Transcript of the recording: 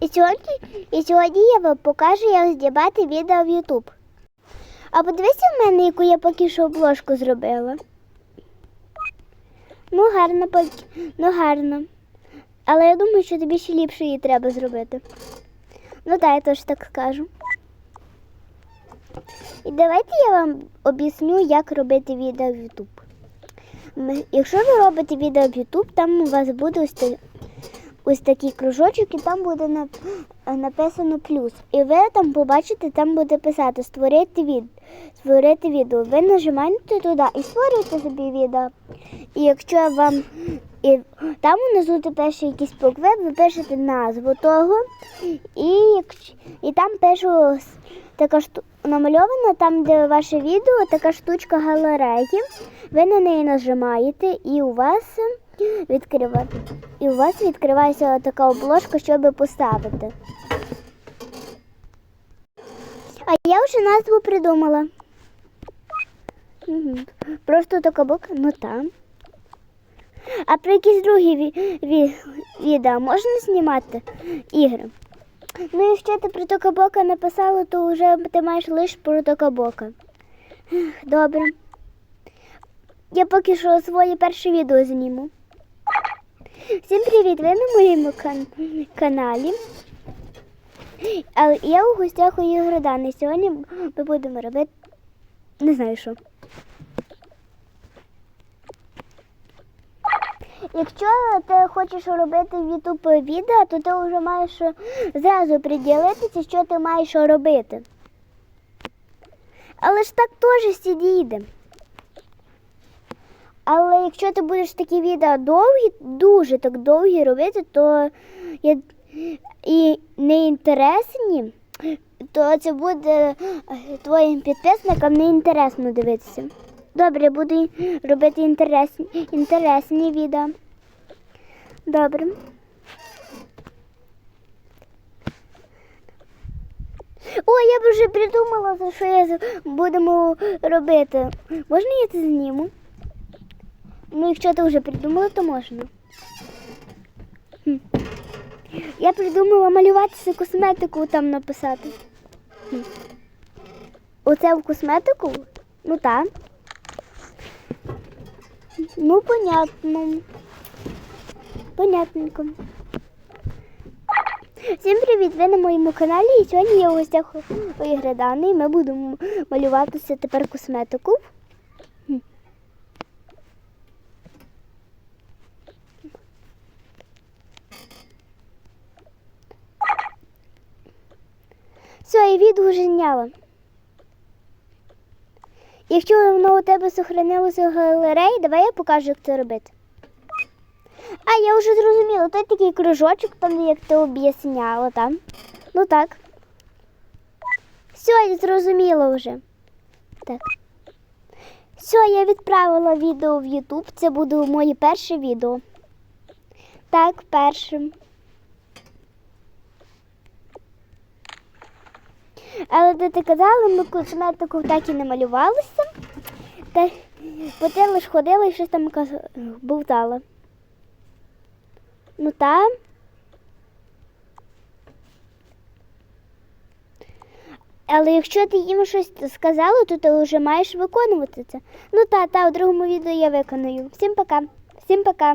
І сьогодні, і сьогодні я вам покажу, як знімати відео в YouTube. А подивися в мене, яку я поки що обложку зробила. Ну, гарно, ну гарно. Але я думаю, що тобі ще ліпше її треба зробити. Ну так, я теж так скажу. І давайте я вам об'ясню, як робити відео в YouTube. Якщо ви робите відео в YouTube, там у вас буде ось, ось такий кружочок, і там буде нап- написано плюс. І ви там побачите, там буде писати створити від... створити відео. Ви нажимаєте туди і створюєте собі відео. І якщо вам і там внизу ти пишеш якісь букви, ви пишете назву того, і, і там пишу така шту... намальована, там, де ваше відео, така штучка галереї. Ви на неї нажимаєте, і у вас відкрива... і у вас відкривається така обложка, щоб поставити. А я вже назву придумала. Просто така буква, ну там. А про якісь другі ві- ві- відео можна знімати ігри? Ну, якщо ти про Токабока написала, то вже ти маєш лише про Токабока. Добре. Я поки що своє перше відео зніму. Всім привіт! Ви на моєму кан- каналі. Я у гостях у Ігоря Сьогодні ми будемо робити не знаю що. Якщо ти хочеш робити YouTube відео, то ти вже маєш зразу приділитися, що ти маєш робити. Але ж так теж всі. Але якщо ти будеш такі відео довгі, дуже так довгі робити, то я... і неінтересні, то це буде е, твоїм підписникам неінтересно дивитися. Добре, буду робити інтересні, інтересні відео. Добре. О, я б вже придумала, за що я будемо робити. Можна я це зніму? Ну, якщо ти вже придумала, то можна. Я придумала малюватися косметику там написати. Оце в косметику? Ну так. Ну, понятно. Понятненько. Всім привіт! Ви на моєму каналі і сьогодні я у гостях у Гридани і ми будемо малюватися тепер косметику. Хм. Я відео зняла. Якщо воно у тебе сохранилося в галереї, давай я покажу, як це робити. А, я вже зрозуміла, той такий кружочок, там, як ти об'ясняла там. Ну так. Все, я зрозуміла вже. Так. Все, я відправила відео в YouTube. Це буде моє перше відео. Так, першим. Але де ти казала, ми косметику так і не малювалися. Та ти лиш ходила і щось там бовтала. Ну та. Але якщо ти їм щось сказала, то ти вже маєш виконувати це. Ну та, та, у другому відео я виконую. Всім пока. Всім пока.